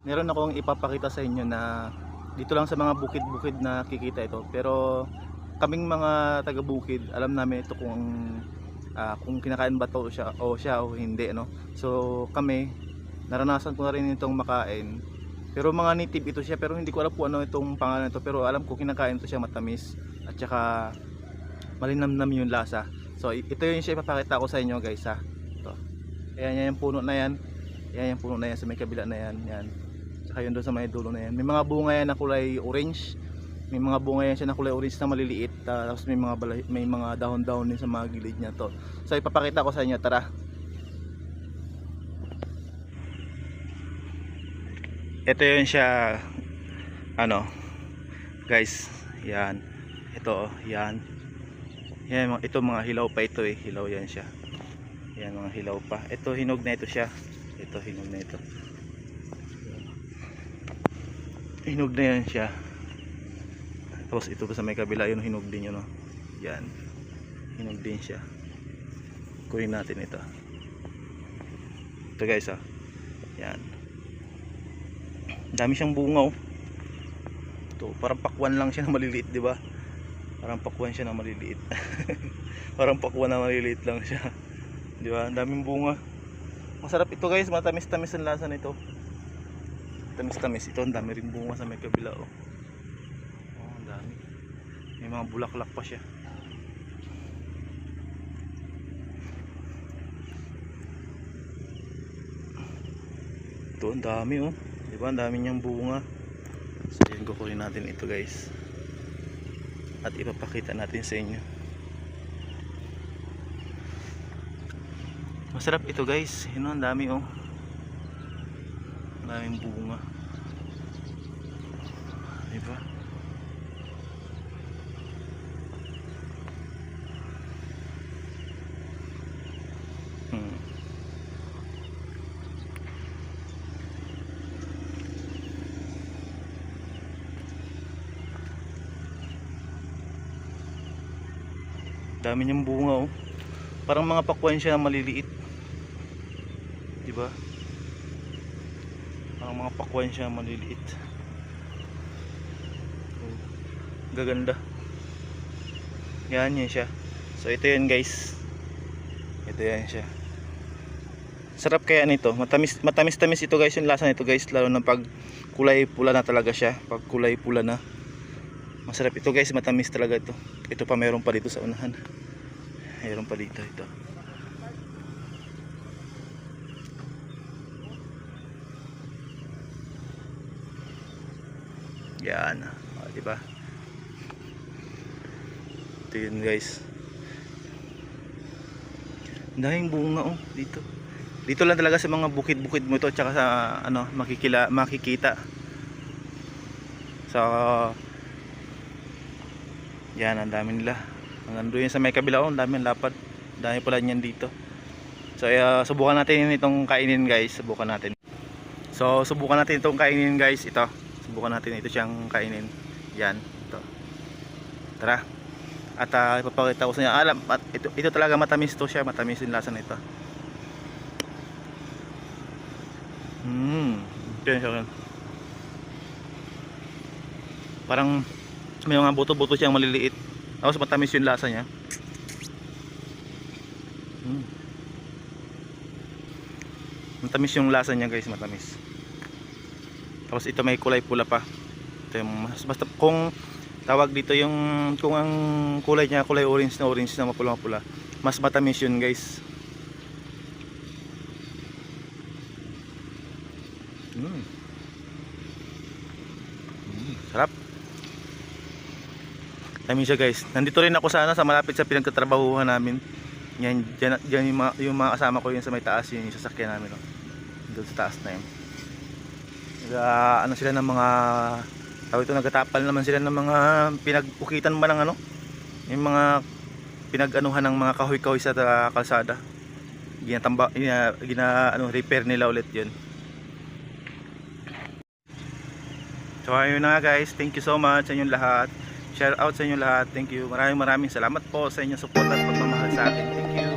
meron akong ipapakita sa inyo na dito lang sa mga bukid-bukid na kikita ito. Pero kaming mga taga-bukid, alam namin ito kung ah, kung kinakain ba to siya o siya o hindi ano. So kami naranasan ko na rin itong makain. Pero mga native ito siya pero hindi ko alam po ano itong pangalan nito pero alam ko kinakain to siya matamis at saka malinamnam yung lasa. So ito yung siya ipapakita ko sa inyo guys ha. Ito. Ayan yan yung puno na yan. Yan yung puno na yan sa may kabila na yan. Yan. Tsaka yun doon sa may dulo na yan. May mga bunga yan na kulay orange. May mga bunga yan siya na kulay orange na maliliit. Ah, tapos may mga balay, may mga dahon-dahon din sa mga gilid niya to. So ipapakita ko sa inyo. Tara. Ito yun siya ano guys yan ito oh, yan yan ito mga hilaw pa ito eh hilaw yan siya yan mga hilaw pa ito hinog na ito siya ito hinog na ito hinog na yan siya. Tapos ito pa sa may kabila yun hinog din yun oh. yan. Hinog din siya. Kunin natin ito. Ito guys ah yan. Dami siyang bunga oh. Ito parang pakwan lang siya na maliliit di ba? Parang pakwan siya na maliliit. Parang pakwan na maliliit lang siya. Di ba? Daming bunga. Masarap ito guys. Matamis tamis ang lasa nito tamis tamis ito ang dami rin bunga sa may kabila oh. Oh ang dami. May mga bulaklak pa siya. Ito ang dami oh. Di ba ang dami niyang bunga. So yun kukunin natin ito guys. At ipapakita natin sa inyo. Masarap ito guys. Yun ang dami oh daming bunga. Diba? Hmm. dami niyang bunga oh. Parang mga pakwan siya na maliliit. Di ba parang mga pakwan siya maliliit. Gaganda. Yan yan siya. So ito yan guys. Ito yan siya. Sarap kaya nito. Matamis matamis tamis ito guys yung lasa nito guys. Lalo na pag kulay pula na talaga siya. Pag kulay pula na. Masarap ito guys. Matamis talaga ito. Ito pa meron pa dito sa unahan. Meron pa dito ito yan o, di ba ito yun guys daming bunga oh dito dito lang talaga sa mga bukid-bukid mo ito tsaka sa ano makikila makikita sa yan, ang dami nila. Hanggang doon sa may kabila, oh, ang dami lapad. Dami pala niyan dito. So, uh, subukan natin itong kainin guys. Subukan natin. So, subukan natin itong kainin guys. Ito. Subukan natin ito siyang kainin. Yan. Ito. Tara. At uh, ipapakita ko sa inyo. Alam, at ito, ito talaga matamis to siya. Matamis yung lasa nito. Mmm. Yan siya. Parang may mga buto-buto siyang maliliit tapos matamis yung lasa niya mm. matamis yung lasa niya guys matamis tapos ito may kulay pula pa ito yung mas, basta kung tawag dito yung kung ang kulay niya kulay orange na orange na mapula pula mas matamis yun guys mm. Mm, sarap Tamis siya guys. Nandito rin ako sana sa malapit sa pinagtatrabahuhan namin. Yan, dyan, dyan yung, mga, yung mga kasama ko yun sa may taas yun yung sasakyan namin. No? Doon sa taas na yun. Naga, ano sila ng mga tawag ito nagatapal naman sila ng mga pinag-ukitan ba ng ano yung mga pinag-anuhan ng mga kahoy-kahoy sa ta- kalsada ginatamba gina, gina ano repair nila ulit yun so ayun na guys thank you so much sa inyong lahat Shout out sa inyo lahat. Thank you. Maraming maraming salamat po sa inyong support at pagmamahal sa akin. Thank you.